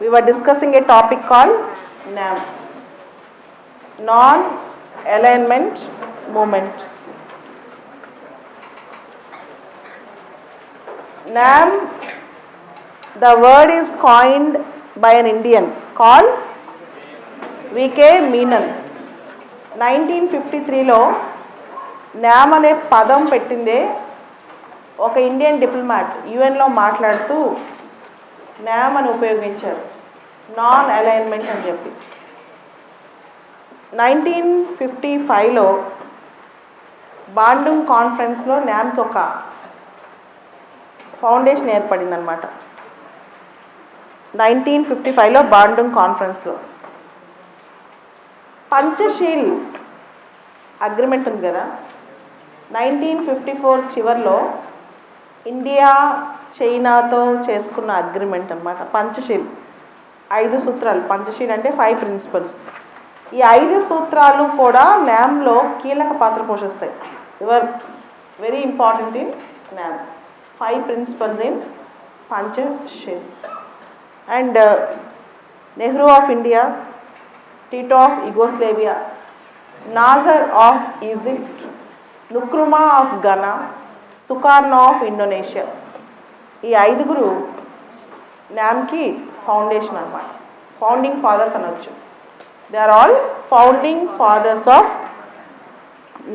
we were discussing a topic called NAM, non-alignment movement. NAM, the word is coined by an Indian called V.K. Menon nineteen fifty త్రీలో NAM అనే పదం పెట్టిందే ఒక Indian diplomat యుఎన్లో మాట్లాడుతూ NAM అని ఉపయోగించారు. Non alignment అని చెప్పి. నైన్టీన్ ఫిఫ్టీ ఫైవ్లో బాండుంగ్ కాన్ఫరెన్స్లో న్యామ్కి ఒక ఫౌండేషన్ ఏర్పడిందనమాట నైన్టీన్ ఫిఫ్టీ ఫైవ్లో బాండుంగ్ కాన్ఫరెన్స్లో. పంచశీల్ అగ్రిమెంట్ ఉంది కదా. నైన్టీన్ ఫిఫ్టీ ఫోర్ చివరిలో ఇండియా చైనాతో చేసుకున్న అగ్రిమెంట్ అనమాట పంచశీల్. ఐదు సూత్రాలు. పంచశీల్ అంటే ఫైవ్ ప్రిన్సిపల్స్ ఈ ఐదు సూత్రాలు కూడా న్యామ్లో కీలక పాత్ర పోషిస్తాయి. Your very important in NAM. Five principles in Panchsheel. And uh, Nehru of India Tito of Yugoslavia Nasser of Egypt Nkrumah of Ghana Sukarno of Indonesia. ఈ ఐదుగురు న్యామ్కి ఫౌండేషన్ అన్నమాట. ఫౌండింగ్ ఫాదర్స్ అనొచ్చు. They are all founding fathers of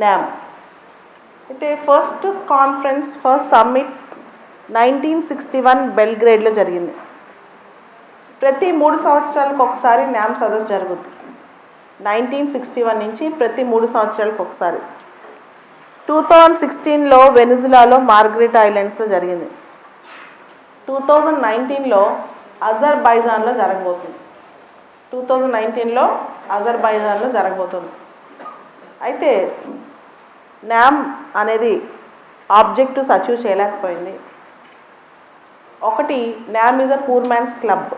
NAM అయితే first conference first summit nineteen sixty one బెల్గ్రేడ్లో జరిగింది. ప్రతి మూడు సంవత్సరాలకు ఒకసారి న్యామ్ సదస్సు జరుగుతుంది. నైన్టీన్ సిక్స్టీ వన్ నుంచి ప్రతి మూడు సంవత్సరాలకు ఒకసారి. టూ థౌజండ్ సిక్స్టీన్లో వెనిజులాలో మార్గరెట్ ఐలాండ్స్లో జరిగింది. టూ థౌజండ్ నైన్టీన్లో అజర్బైజాన్లో జరగబోతుంది. టూ థౌజండ్ నైన్టీన్లో అజర్బైజాన్లో జరగబోతుంది. అయితే న్యామ్ అనేది ఆబ్జెక్టివ్స్ అచీవ్ చేయలేకపోయింది. ఒకటి NAM is a poor man's club.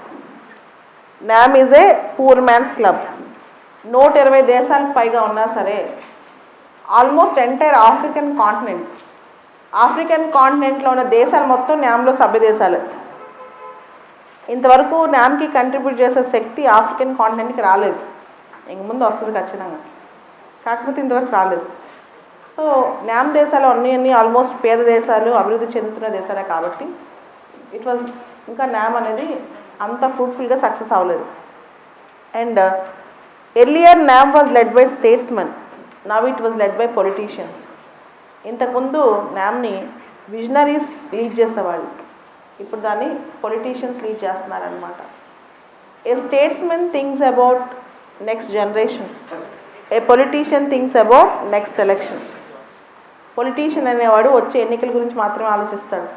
NAM is a poor man's club. నూట ఇరవై దేశాలకు పైగా ఉన్నా సరే almost entire African continent. African కాంటినెంట్లో ఉన్న దేశాలు మొత్తం న్యామ్లో సభ్య దేశాలు ఇంతవరకు న్యామ్కి కంట్రిబ్యూట్ చేసే శక్తి ఆఫ్రికన్ కాంటినెంట్కి రాలేదు. ఇంక ముందు వస్తుంది ఖచ్చితంగా. కాకపోతే ఇంతవరకు రాలేదు. సో న్యామ్ దేశాలు అన్నీ అన్నీ ఆల్మోస్ట్ పేద దేశాలు అభివృద్ధి చెందుతున్న దేశాలే కాబట్టి ఇట్ వాజ్ ఇంకా న్యామ్ అనేది అంత ఫ్రూట్ఫుల్గా సక్సెస్ అవ్వలేదు. And earlier uh, NAM was led by statesmen now it was led by politicians ఇంతకుముందు న్యామ్ని విజనరీస్ లీడ్ చేసేవాళ్ళు. ఇప్పుడు దాన్ని పొలిటీషియన్స్ లీడ్ చేస్తున్నారనమాట a statesmen thinks about next generation a politician thinks about next election politician అనేవాడు వచ్చే ఎన్నికల గురించి మాత్రమే ఆలోచిస్తాడు.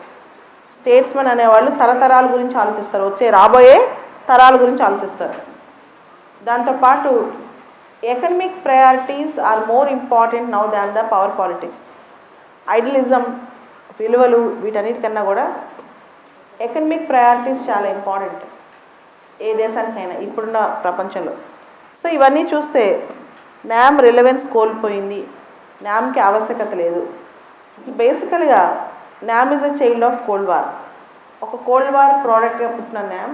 స్టేట్స్మెన్ అనేవాళ్ళు తరతరాల గురించి ఆలోచిస్తారు. వచ్చే రాబోయే తరాల గురించి ఆలోచిస్తారు. దాంతోపాటు economic priorities are more important now than the power politics idealism విలువలు వీటన్నిటికన్నా కూడా ఎకనమిక్ ప్రయారిటీస్ చాలా ఇంపార్టెంట్ ఏ దేశానికైనా ఇప్పుడున్న ప్రపంచంలో. సో ఇవన్నీ చూస్తే న్యామ్ రిలవెన్స్ కోల్పోయింది. న్యామ్కి ఆవశ్యకత లేదు. బేసికల్గా NAM is a child of cold war ఒక కోల్డ్ వార్ ప్రోడక్ట్గా పుట్టిన న్యామ్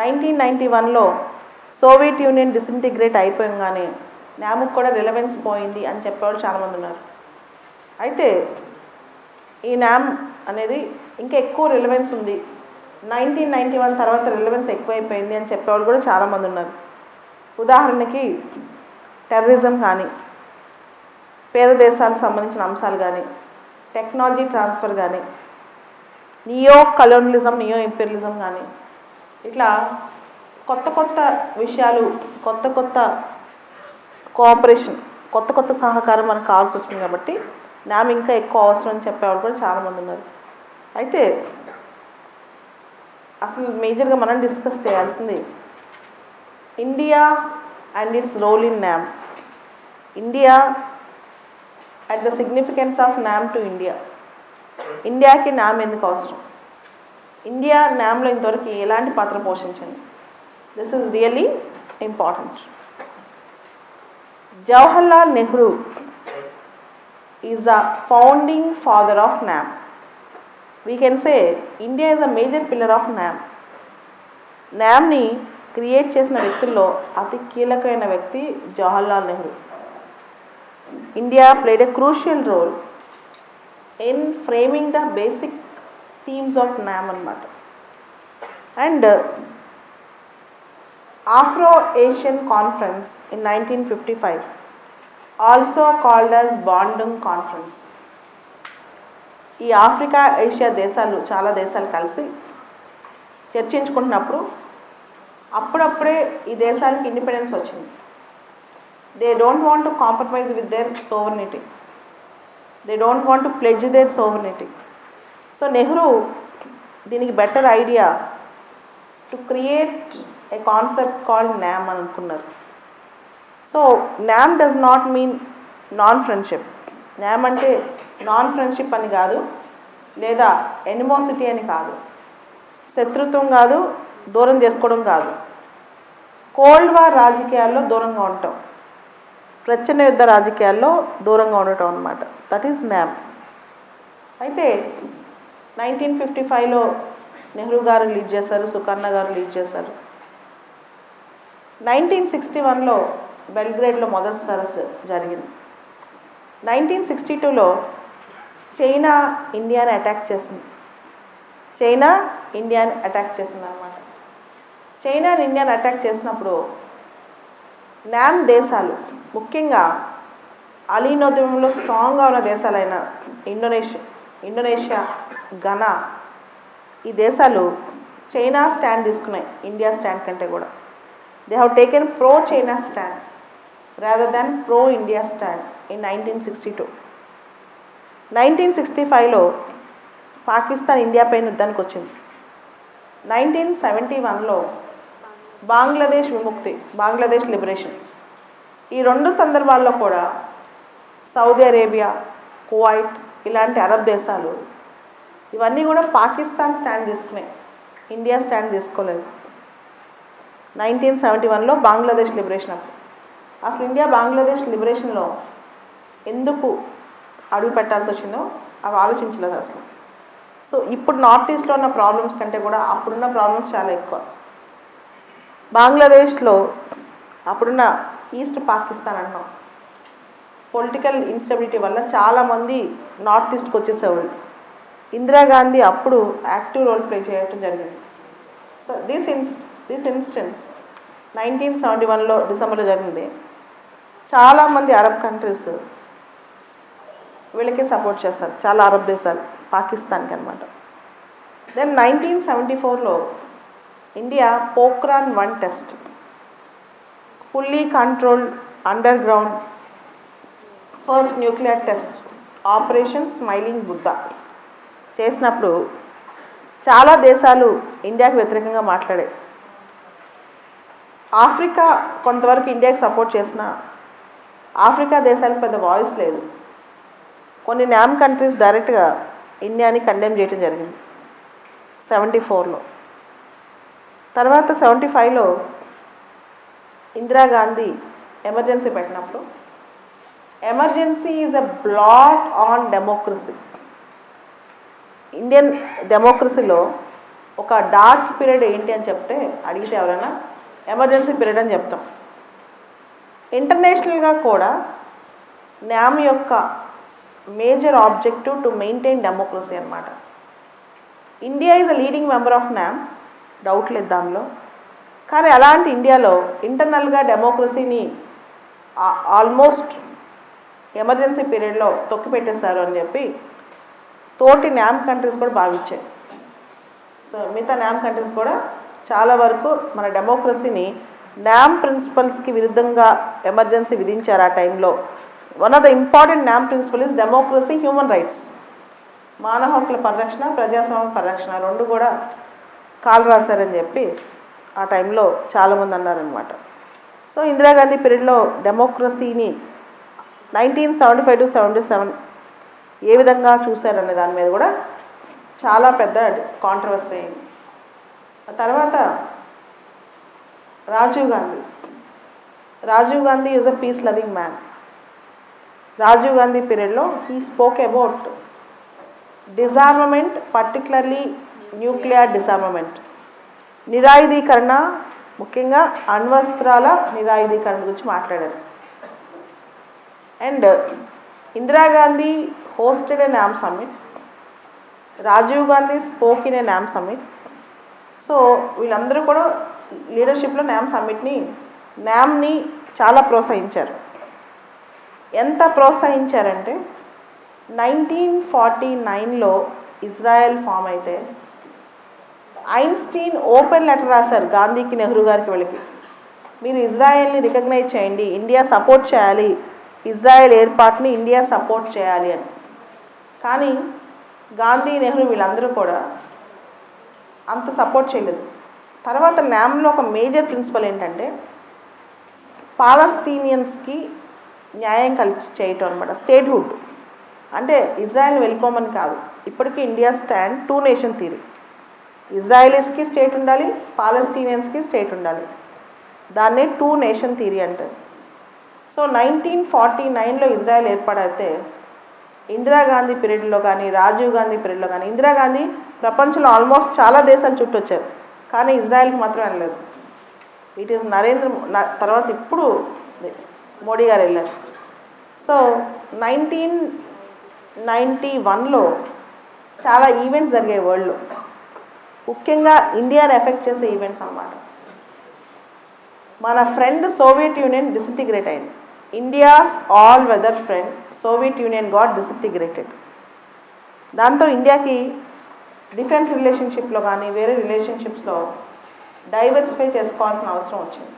నైన్టీన్ నైంటీ వన్లో సోవియట్ యూనియన్ డిసింటిగ్రేట్ అయిపోయంగానే న్యామ్కి కూడా రిలవెన్స్ పోయింది అని చెప్పేవాళ్ళు చాలామంది ఉన్నారు. అయితే ఈ నామ్ అనేది ఇంకా ఎక్కువ రిలవెన్స్ ఉంది. నైన్టీన్ నైంటీ వన్ తర్వాత రిలవెన్స్ ఎక్కువైపోయింది అని చెప్పేవాళ్ళు కూడా చాలామంది ఉన్నారు. ఉదాహరణకి టెర్రరిజం కానీ పేద దేశాలకు సంబంధించిన అంశాలు కానీ టెక్నాలజీ ట్రాన్స్ఫర్ కానీ నియో కలోనలిజం నియో ఇంపీరియలిజం కానీ ఇట్లా కొత్త కొత్త విషయాలు కొత్త కొత్త కోఆపరేషన్ కొత్త కొత్త సహకారం మనకు కావాల్సి వచ్చింది కాబట్టి నామ ఇంకా ఎక్కువ అవసరం అని చెప్పేవాళ్ళు కూడా చాలామంది ఉన్నారు. అయితే అసలు మేజర్గా మనం డిస్కస్ చేయాల్సింది India and its role in NAM India and the significance of NAM to India ఇండియాకి న్యామ్ ఎందుకు అవసరం? ఇండియా న్యామ్లో ఇంతవరకు ఎలాంటి పాత్ర పోషించండి this is really important Jawaharlal Nehru is the founding father of NAM we can say India is a major pillar of NAM. న్యామ్ని create చేసిన వ్యక్తుల్లో అతి కీలకమైన వ్యక్తి Jawaharlal Nehru India played a crucial role in framing the basic themes of NAM అనమాట and Afro Asian conference in nineteen fifty five also called as Bandung conference ఈ Africa Asia దేశాలు చాలా దేశాలు కలిసి చర్చించుకుంటున్నప్పుడు అప్పుడప్పుడే ఈ దేశాలకు ఇండిపెండెన్స్ వచ్చింది. They don't want to compromise with their sovereignty they don't want to pledge their sovereignty so Nehru దీనికి better idea to create a concept called NAM అని అనుకున్నారు. So NAM does not mean non friendship NAM అంటే non friendship అని కాదు లేదా ఎనిమోసిటీ అని కాదు శత్రుత్వం కాదు దూరం చేసుకోవడం కాదు. కోల్డ్ వార్ రాజకీయాల్లో దూరంగా ఉండటం ప్రచ్ఛన్న యుద్ధ రాజకీయాల్లో దూరంగా ఉండటం అనమాట దట్ ఈస్ న్యామ్ అయితే నైన్టీన్ ఫిఫ్టీ ఫైవ్లో నెహ్రూ గారు లీడ్ చేశారు సుకర్ణ గారు లీడ్ చేశారు. నైన్టీన్ సిక్స్టీ వన్లో బెల్గ్రేడ్లో మొదటి సరస్సు జరిగింది. నైన్టీన్ సిక్స్టీ టూలో చైనా ఇండియాని అటాక్ చేసింది. చైనా ఇండియాని అటాక్ చేసింది అనమాట చైనా ఇండియాని అటాక్ చేసినప్పుడు నామ్ దేశాలు ముఖ్యంగా అలీనోద్యమంలో స్ట్రాంగ్గా ఉన్న దేశాలైన ఇండోనేషియా ఇండోనేషియా ఘనా ఈ దేశాలు చైనా స్టాండ్ తీసుకున్నాయి ఇండియా స్టాండ్ కంటే కూడా. They have taken pro China stand rather than pro India stand in nineteen sixty two nineteen sixty ఫైవ్లో పాకిస్తాన్ ఇండియా పైన యుద్ధానికి వచ్చింది. నైన్టీన్ సెవెంటీ వన్లో బంగ్లాదేశ్ విముక్తి బంగ్లాదేశ్ లిబరేషన్ ఈ రెండు సందర్భాల్లో కూడా సౌదీ అరేబియా కువైట్ ఇలాంటి అరబ్ దేశాలు ఇవన్నీ కూడా పాకిస్తాన్ స్టాండ్ తీసుకున్నాయి ఇండియా స్టాండ్ తీసుకోలేదు. నైన్టీన్ సెవెంటీ వన్లో బంగ్లాదేశ్ లిబరేషన్ అప్పుడు. అసలు ఇండియా బంగ్లాదేశ్ లిబరేషన్లో ఎందుకు అడుగు పెట్టాల్సి వచ్చిందో అవి ఆలోచించలేదు అసలు. సో ఇప్పుడు నార్త్ ఈస్ట్లో ఉన్న ప్రాబ్లమ్స్ కంటే కూడా అప్పుడున్న ప్రాబ్లమ్స్ చాలా ఎక్కువ. బంగ్లాదేశ్లో అప్పుడున్న ఈస్ట్ పాకిస్తాన్ అన్నాం. పొలిటికల్ ఇన్స్టెబిలిటీ వల్ల చాలామంది నార్త్ ఈస్ట్కి వచ్చేసేవాళ్ళు. ఇందిరాగాంధీ అప్పుడు యాక్టివ్ రోల్ ప్లే చేయటం జరిగింది. So this ins this instance nineteen seventy వన్లో డిసెంబర్లో జరిగింది. చాలామంది అరబ్ కంట్రీస్ వీళ్ళకే సపోర్ట్ చేస్తారు. చాలా అరబ్ దేశాలు పాకిస్తాన్కి అనమాట దెన్ నైన్టీన్ సెవెంటీ ఫోర్లో India Pokhran one test fully controlled underground first nuclear test operation smiling Buddha చేసినప్పుడు చాలా దేశాలు ఇండియాకు వ్యతిరేకంగా మాట్లాడాయి. ఆఫ్రికా కొంతవరకు ఇండియాకి సపోర్ట్ చేసిన ఆఫ్రికా దేశాలకు పెద్ద వాయిస్ లేదు. కొన్ని న్యామ్ కంట్రీస్ డైరెక్ట్గా ఇండియాని కండెమ్ చేయడం జరిగింది. సెవెంటీ ఫోర్లో. తర్వాత సెవెంటీ ఫైవ్లో ఇందిరాగాంధీ ఎమర్జెన్సీ పెట్టినప్పుడు emergency is a blot on democracy. Indian డెమోక్రసీలో ఒక డార్క్ పీరియడ్ ఏంటి అని చెప్తే అడిగితే ఎవరైనా ఎమర్జెన్సీ పీరియడ్ అని చెప్తాం. ఇంటర్నేషనల్గా కూడా న్యామ్ యొక్క major objective to maintain democracy అనమాట India is a leading member of NAM doubt లేదు దానిలో. కానీ అలాంటి ఇండియాలో ఇంటర్నల్గా డెమోక్రసీని ఆల్మోస్ట్ ఎమర్జెన్సీ పీరియడ్లో తొక్కి పెట్టేశారు అని చెప్పి తోటి న్యామ్ కంట్రీస్ కూడా భావించాయి. సో మిగతా న్యామ్ కంట్రీస్ కూడా చాలా వరకు మన డెమోక్రసీని న్యామ్ ప్రిన్సిపల్స్కి విరుద్ధంగా ఎమర్జెన్సీ విధించారు ఆ టైంలో one of the important NAM principle is democracy human rights మానవ హక్కుల పరిరక్షణ ప్రజాస్వామ్య పరిరక్షణ రెండు కూడా కాలు రాశారని చెప్పి ఆ టైంలో చాలామంది అన్నారనమాట సో ఇందిరాగాంధీ పీరియడ్లో డెమోక్రసీని nineteen seventy five to seventy seven ఏ విధంగా చూశారనే దాని మీద కూడా చాలా పెద్ద కాంట్రవర్సీ అయింది తర్వాత Rajiv Gandhi. Rajiv Gandhi is a peace loving man Rajiv Gandhi పీరియడ్లో he spoke about disarmament particularly nuclear disarmament నిరాయుధీకరణ ముఖ్యంగా అణ్వస్త్రాల నిరాయుధీకరణ గురించి మాట్లాడారు. And Indira Gandhi hosted a NAM summit Rajiv Gandhi spoke in a NAM summit so వీళ్ళందరూ కూడా లీడర్షిప్లో NAM సమ్మిట్ని న్యామ్ని చాలా ప్రోత్సహించారు. ఎంత ప్రోత్సహించారంటే నైన్టీన్ ఫార్టీ నైన్లో ఇజ్రాయెల్ ఫామ్ అయితే ఐన్స్టీన్ ఓపెన్ లెటర్ రాశారు గాంధీకి నెహ్రూ గారికి వెళ్ళి మీరు ఇజ్రాయెల్ని రికగ్నైజ్ చేయండి ఇండియా సపోర్ట్ చేయాలి ఇజ్రాయెల్ ఏర్పాటుని ఇండియా సపోర్ట్ చేయాలి అని. కానీ గాంధీ నెహ్రూ వీళ్ళందరూ కూడా అంత సపోర్ట్ చేయలేదు. తర్వాత మ్యామ్లో ఒక మేజర్ ప్రిన్సిపల్ ఏంటంటే పాలస్తీనియన్స్కి న్యాయం కలిసి చేయటం అనమాట స్టేట్హుడ్. అంటే ఇజ్రాయెల్ వెళ్ళిపోమని కాదు. ఇప్పటికీ India stand two nation theory ఇజ్రాయలీస్కి state ఉండాలి పాలస్తీనియన్స్కి స్టేట్ ఉండాలి. దాన్నే టూ నేషన్ థీరీ అంటారు. సో నైన్టీన్ ఫార్టీ నైన్లో ఇజ్రాయెల్ ఏర్పాటైతే ఇందిరాగాంధీ పీరియడ్లో కానీ రాజీవ్ గాంధీ పీరియడ్లో కానీ ఇందిరాగాంధీ ప్రపంచంలో ఆల్మోస్ట్ చాలా దేశాలు చుట్టొచ్చారు. కానీ ఇజ్రాయెల్కి మాత్రం వెళ్ళలేదు. ఇట్ ఈస్ నరేంద్ర తర్వాత ఇప్పుడు మోడీ గారు వెళ్ళారు. సో నైన్టీన్ నైంటీ వన్లో చాలా ఈవెంట్స్ జరిగాయి వరల్డ్లో. ముఖ్యంగా ఇండియాని ఎఫెక్ట్ చేసే ఈవెంట్స్ అన్నమాట. మన ఫ్రెండ్ సోవియట్ యూనియన్ డిసింటిగ్రేట్ అయింది. India's all weather friend Soviet Union got disintegrated దాంతో ఇండియాకి డిఫెన్స్ రిలేషన్షిప్లో కానీ వేరే రిలేషన్షిప్స్లో డైవర్సిఫై చేసుకోవాల్సిన అవసరం వచ్చింది.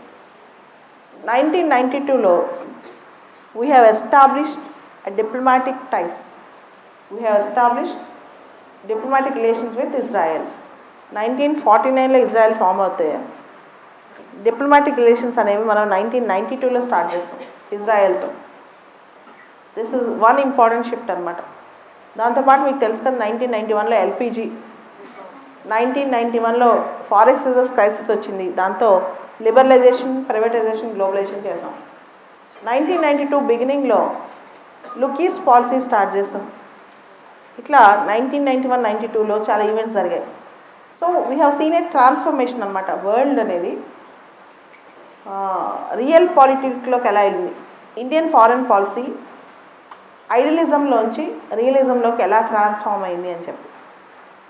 నైన్టీన్ నైంటీ టూలో we have established diplomatic ties we have established diplomatic relations with Israel nineteen forty నైన్లో ఇజ్రాయెల్ ఫామ్ అవుతాయి డిప్లొమాటిక్ రిలేషన్స్ అనేవి మనం నైన్టీన్ నైంటీ టూలో స్టార్ట్ చేస్తాం ఇజ్రాయెల్తో this is one important shift అనమాట దాంతోపాటు మీకు తెలుసు కదా నైన్టీన్ నైంటీ వన్లో ఎల్పిజి నైన్టీన్ నైంటీ వన్లో ఫారెక్స్ రిజర్స్ క్రైసిస్ వచ్చింది. దాంతో లిబరలైజేషన్ ప్రైవేటైజేషన్ గ్లోబలైజేషన్ చేసాం నైన్టీన్ నైంటీ టూ బిగినింగ్లో లుకీస్ పాలసీ స్టార్ట్ చేసాం ఇట్లా నైన్టీన్ నైంటీ వన్ నైంటీ టూలో చాలా ఈవెంట్స్ జరిగాయి. So we have seen a transformation అనమాట వరల్డ్ అనేది రియల్ పాలిటిక్లోకి ఎలా వెళ్ళింది? ఇండియన్ ఫారెన్ పాలసీ ఐడియలిజంలోంచి రియలిజంలోకి ఎలా ట్రాన్స్ఫార్మ్ అయింది అని చెప్పి.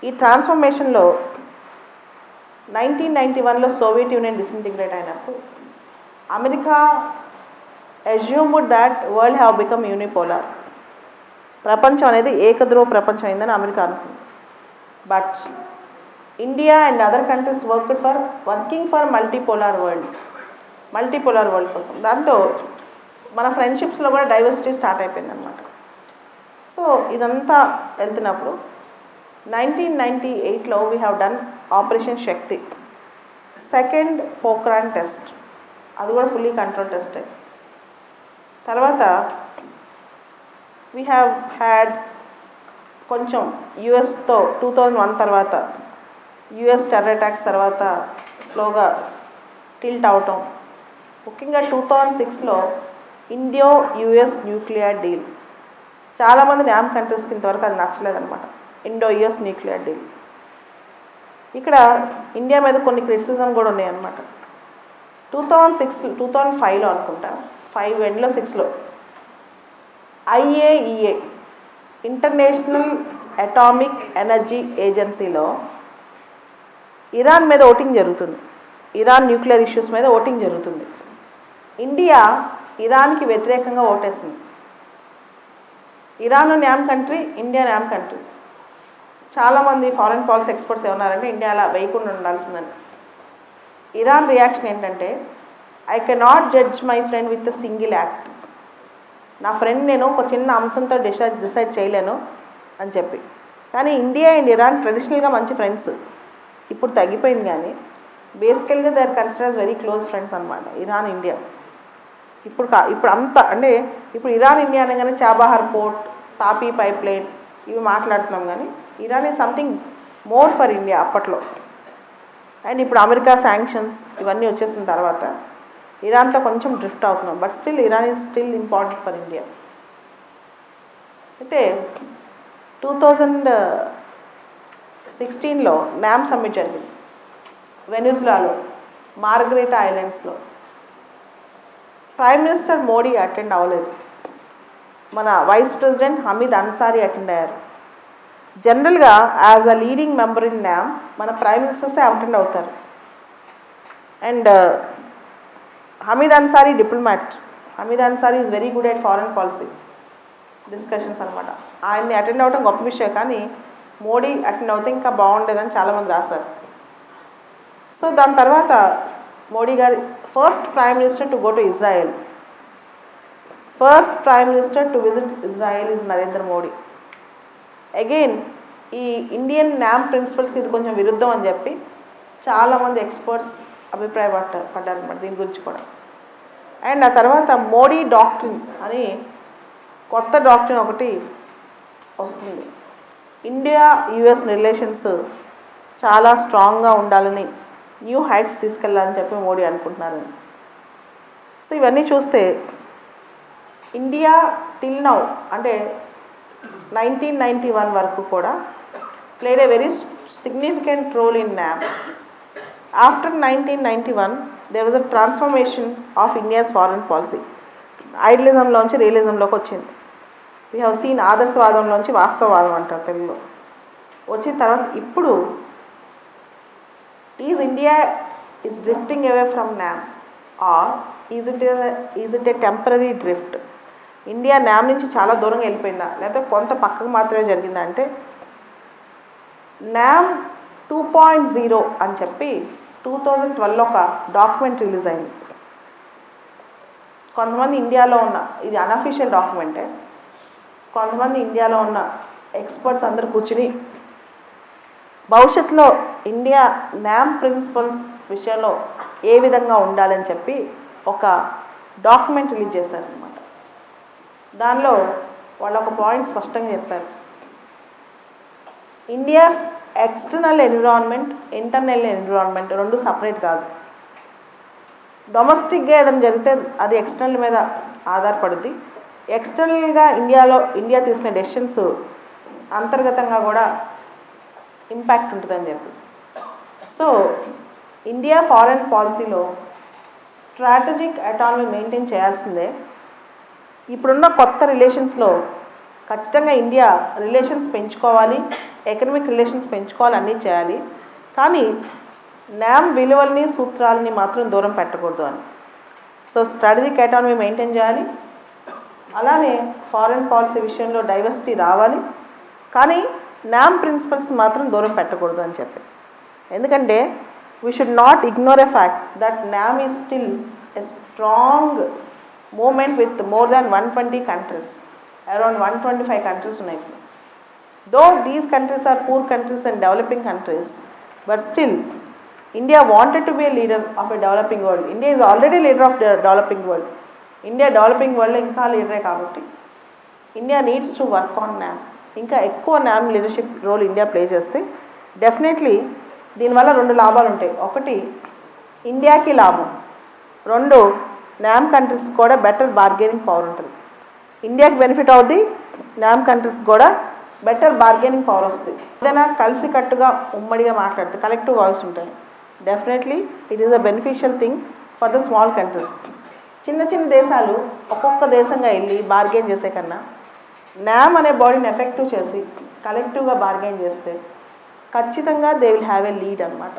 ఈ ట్రాన్స్ఫర్మేషన్లో నైన్టీన్ నైంటీ వన్లో సోవియట్ యూనియన్ డిసింటిగ్రేట్ అయినప్పుడు America assumed that world have become unipolar ప్రపంచం అనేది ఏకధ్రువ ప్రపంచం అయిందని అమెరికా అనుకుంది. But India and other countries worked for working for multipolar world multipolar world కోసం. దాంతో మన ఫ్రెండ్షిప్స్లో కూడా డైవర్సిటీ స్టార్ట్ అయిపోయింది అనమాట సో ఇదంతా వెళ్తున్నప్పుడు నైన్టీన్ నైంటీ ఎయిట్లో we have done operation Shakti second Pokhran test అది కూడా ఫుల్లీ కంట్రోల్ టెస్టే తర్వాత వీ హ్యావ్ హ్యాడ్ కొంచెం యుఎస్తో టూ థౌజండ్ వన్ తర్వాత యుఎస్ టెర్రర్ అటాక్స్ తర్వాత స్లోగా టిల్ట్ అవటం. ముఖ్యంగా టూ థౌజండ్ సిక్స్లో ఇండియో యుఎస్ న్యూక్లియర్ డీల్ చాలామంది న్యామ్ కంట్రీస్కి ఇంతవరకు అది నచ్చలేదన్నమాట. Indo US nuclear deal. ఇక్కడ ఇండియా మీద కొన్ని క్రిటిసిజం కూడా ఉన్నాయన్నమాట. Two thousand six two thousand ఫైవ్లో అనుకుంటా ఫైవ్ ఎండ్లో సిక్స్లో ఐఏఈఏ ఇంటర్నేషనల్ అటామిక్ ఎనర్జీ ఏజెన్సీలో ఇరాన్ మీద ఓటింగ్ జరుగుతుంది. ఇరాన్ న్యూక్లియర్ ఇష్యూస్ మీద ఓటింగ్ జరుగుతుంది. ఇండియా ఇరాన్కి వ్యతిరేకంగా ఓటేసింది. Iran NAM country India NAM country. చాలామంది ఫారెన్ పాలసీ ఎక్స్పర్ట్స్ ఏమన్నారంటే ఇండియా అలా వేయకుండా ఉండాల్సిందని. ఇరాన్ రియాక్షన్ ఏంటంటే I cannot judge my friend with single act నా ఫ్రెండ్ నేను ఒక చిన్న అంశంతో డిసైడ్ డిసైడ్ చేయలేను అని చెప్పి. కానీ ఇండియా అండ్ ఇరాన్ ట్రెడిషనల్గా మంచి ఫ్రెండ్స్ ఇప్పుడు తగ్గిపోయింది కానీ బేసికల్గా they are consider very close friends అనమాట ఇరాన్ ఇండియా. ఇప్పుడు కా ఇప్పుడు అంత అంటే ఇప్పుడు ఇరాన్ ఇండియా అనగానే Chabahar port TAPI pipeline ఇవి మాట్లాడుతున్నాం కానీ Iran is something more for India అప్పట్లో. అండ్ ఇప్పుడు అమెరికా శాంక్షన్స్ ఇవన్నీ వచ్చేసిన తర్వాత ఇరాన్తో కొంచెం డ్రిఫ్ట్ అవుతున్నాం but still Iran is still important for India. అయితే టూ థౌజండ్ సిక్స్టీన్లో న్యామ్ సమ్మిట్ జరిగింది వెనిజులాలో మార్గరేటా ఐలాండ్స్లో. ప్రైమ్ మినిస్టర్ మోడీ అటెండ్ అవ్వలేదు. మన vice president Hamid Ansari attend అయ్యారు. జనరల్గా as a leading member in NAM మన ప్రైమ్ మినిస్టర్సే అటెండ్ అవుతారు. And Hamid Ansari diplomat Hamid Ansari is very good at foreign policy discussions అనమాట. ఆయన్ని అటెండ్ అవ్వడం గొప్ప విషయం కానీ మోడీ అటెండ్ అవుతే ఇంకా బాగుండేదని చాలామంది రాశారు. సో దాని తర్వాత మోడీ గారి first prime minister to go to Israel first prime minister to visit Israel is Narendra Modi again ఈ ఇండియన్ న్యామ్ ప్రిన్సిపల్స్కి ఇది కొంచెం విరుద్ధం అని చెప్పి చాలామంది ఎక్స్పర్ట్స్ అభిప్రాయపడ్డ పడ్డారనమాట దీని గురించి కూడా. అండ్ ఆ తర్వాత మోడీ డాక్ట్రిన్ అని కొత్త డాక్ట్రిన్ ఒకటి వస్తుంది. ఇండియా యుఎస్ రిలేషన్స్ చాలా స్ట్రాంగ్గా ఉండాలని న్యూ హైట్స్ తీసుకెళ్ళాలని చెప్పి మోడీ అనుకుంటున్నారు. సో ఇవన్నీ చూస్తే ఇండియా టిల్ నౌ అంటే నైన్టీన్ నైంటీ వన్ వరకు కూడా played a very significant role in NAM after nineteen ninety one there was a transformation of India's foreign policy ఐడలిజంలోంచి రియలిజంలోకి వచ్చింది. వీ హ్యావ్ సీన్ ఆదర్శవాదంలోంచి వాస్తవవాదం అంటారు తెలుగులో. వచ్చిన తర్వాత ఇప్పుడు is India is drifting away from NAM or is it is it a temporary drift India NAM నుంచి చాలా దూరంగా వెళ్ళిపోయిందా? లేకపోతే కొంత పక్కకు మాత్రమే జరిగిందా? అంటే న్యామ్ టూ పాయింట్ జీరో అని చెప్పి టూ థౌజండ్ ట్వెల్వ్లో ఒక డాక్యుమెంట్ రిలీజ్ అయింది. కొంతమంది ఇండియాలో ఉన్న ఇది అన్అఫీషియల్ డాక్యుమెంటే కొంతమంది ఇండియాలో ఉన్న ఎక్స్పర్ట్స్ అందరు కూర్చుని భవిష్యత్తులో ఇండియా న్యామ్ ప్రిన్సిపల్స్ విషయంలో ఏ విధంగా ఉండాలని చెప్పి ఒక డాక్యుమెంట్ రిలీజ్ చేశారనమాట దానిలో వాళ్ళు ఒక పాయింట్ స్పష్టంగా చెప్పారు. India's external environment internal environment రెండు సపరేట్ కాదు. డొమెస్టిక్గా ఏదైనా జరిగితే అది ఎక్స్టర్నల్ మీద ఆధారపడుద్ది. ఎక్స్టర్నల్గా ఇండియాలో ఇండియా తీసుకునే డెసిషన్స్ అంతర్గతంగా కూడా ఇంపాక్ట్ ఉంటుందని చెప్పి. సో ఇండియా ఫారెన్ పాలసీలో స్ట్రాటజిక్ అటానమీ మెయింటైన్ చేయాల్సిందే. ఇప్పుడున్న కొత్త రిలేషన్స్లో ఖచ్చితంగా ఇండియా రిలేషన్స్ పెంచుకోవాలి ఎకనమిక్ రిలేషన్స్ పెంచుకోవాలి అన్నీ చేయాలి. కానీ నామ్ విలువల్ని సూత్రాలని మాత్రం దూరం పెట్టకూడదు అని. సో స్ట్రాటజిక్ అటానమీ మెయింటైన్ చేయాలి. అలానే ఫారెన్ పాలసీ విషయంలో డైవర్సిటీ రావాలి. కానీ మ్యామ్ ప్రిన్సిపల్స్ మాత్రం దూరం పెట్టకూడదు అని చెప్పి ఎందుకంటే we should not ignore a fact that NAM is still a strong movement with more than one twenty countries around one twenty five countries ఉన్నాయి. ఇప్పుడు though these countries are poor countries and developing countries but still India wanted to be a leader of a developing world India is already leader of developing world India developing world ఇంకా లీడరే కాబట్టి India needs to work on NAM ఇంకా ఎక్కువ NAM leadership role India play చేస్తే definitely దీనివల్ల రెండు లాభాలు ఉంటాయి. ఒకటి ఇండియాకి లాభం. రెండు నామ్ కంట్రీస్ కూడా బెటర్ బార్గెనింగ్ పవర్ ఉంటుంది. ఇండియాకి బెనిఫిట్ అవుద్ది నామ్ కంట్రీస్ కూడా బెటర్ బార్గెనింగ్ పవర్ వస్తుంది. ఏదైనా కలిసి కట్టుగా ఉమ్మడిగా మాట్లాడితే కలెక్టివ్ వాయిస్ ఉంటాయి definitely it is a beneficial thing for the small countries చిన్న చిన్న దేశాలు ఒక్కొక్క దేశంగా వెళ్ళి బార్గెన్ చేసే కన్నా నామ్ అనే బాడీని ఎఫెక్టివ్ చేసి కలెక్టివ్గా బార్గెన్ చేస్తే ఖచ్చితంగా they will have a lead అనమాట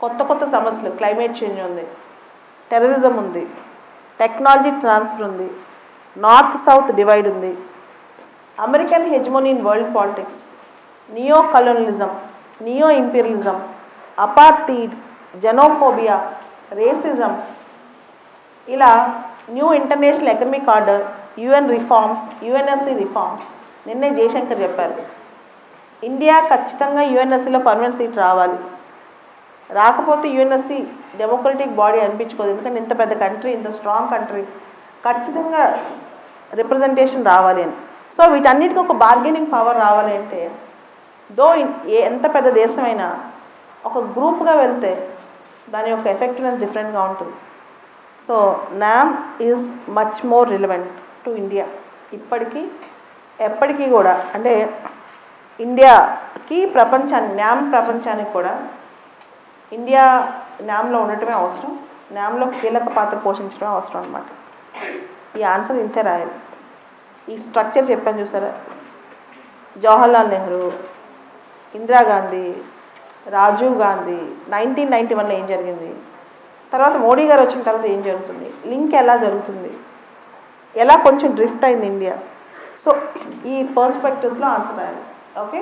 కొత్త కొత్త సమస్యలు క్లైమేట్ చేంజ్ ఉంది టెర్రరిజం ఉంది టెక్నాలజీ ట్రాన్స్ఫర్ ఉంది నార్త్ సౌత్ డివైడ్ ఉంది American hegemony in world politics neo colonialism neo imperialism apartheid xenophobia racism ఇలా new international economic order UN reforms UNSC reforms. నిన్నే జయశంకర్ చెప్పారు. ఇండియా ఖచ్చితంగా యుఎన్ఎస్సిలో పర్మనెంట్ సీట్ రావాలి. రాకపోతే యుఎన్ఎస్సి డెమోక్రటిక్ బాడీ అనిపించుకోదు. ఎందుకంటే ఇంత పెద్ద కంట్రీ ఇంత స్ట్రాంగ్ కంట్రీ ఖచ్చితంగా రిప్రజెంటేషన్ రావాలి అని. సో వీటన్నిటికీ ఒక బార్గెనింగ్ పవర్ రావాలి అంటే దో ఏ ఎంత పెద్ద దేశమైనా ఒక గ్రూప్గా వెళ్తే దాని యొక్క ఎఫెక్టివ్నెస్ డిఫరెంట్గా ఉంటుంది. So NAM is much more relevant. To India. ఇప్పటికీ ఎప్పటికీ కూడా అంటే ఇండియాకి ప్రపంచాన్ని న్యామ్ ప్రపంచానికి కూడా ఇండియా న్యామ్లో ఉండటమే అవసరం. న్యామ్లో కీలక పాత్ర పోషించడమే అవసరం అనమాట ఈ ఆన్సర్ ఇంతే రాయాలి. ఈ స్ట్రక్చర్ చెప్పాను చూసారా? జవహర్లాల్ నెహ్రూ ఇందిరాగాంధీ రాజీవ్ గాంధీ నైన్టీన్ నైంటీ వన్లో ఏం జరిగింది? తర్వాత మోడీ గారు వచ్చిన తర్వాత ఏం జరుగుతుంది? లింక్ ఎలా జరుగుతుంది? ఎలా కొంచెం డ్రిఫ్ట్ అయింది ఇండియా సో ఈ పర్స్పెక్టివ్స్లో ఆన్సర్ రాయాలి. ఓకే